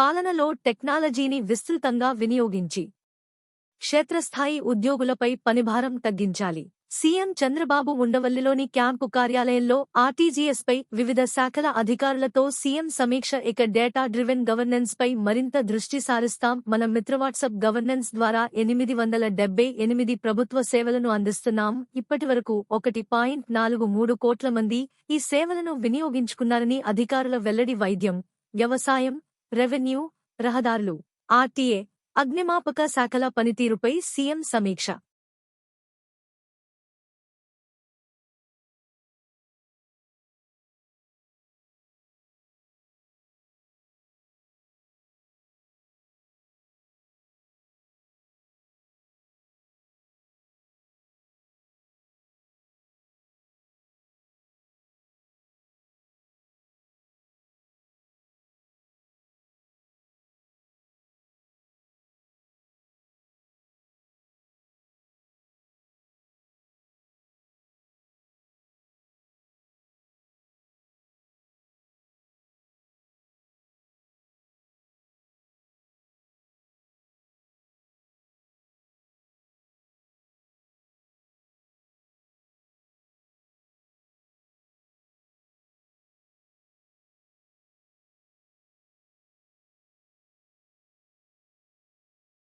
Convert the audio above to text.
పాలనలో టెక్నాలజీని విస్తృతంగా వినియోగించి క్షేత్రస్థాయి ఉద్యోగులపై పనిభారం తగ్గించాలి. సీఎం చంద్రబాబు ఉండవల్లిలోని క్యాంపు కార్యాలయంలో ఆర్టీజీఎస్పై వివిధ శాఖల అధికారులతో సీఎం సమీక్ష ఇక డేటా డ్రివెన్ గవర్నెన్స్ పై మరింత దృష్టి సారిస్తాం. మన మిత్రవాట్సప్ గవర్నెన్స్ ద్వారా ఎనిమిది వందల డెబ్బై ఎనిమిది ప్రభుత్వ సేవలను అందిస్తున్నాం. ఇప్పటివరకు ఒకటి పాయింట్ నాలుగు మూడు కోట్ల మంది ఈ సేవలను వినియోగించుకున్నారని అధికారుల వెల్లడి వైద్యం వ్యవసాయం రెవెన్యూ రహదారులు ఆర్టీఏ అగ్నిమాపక శాఖల పనితీరుపై సీఎం సమీక్ష.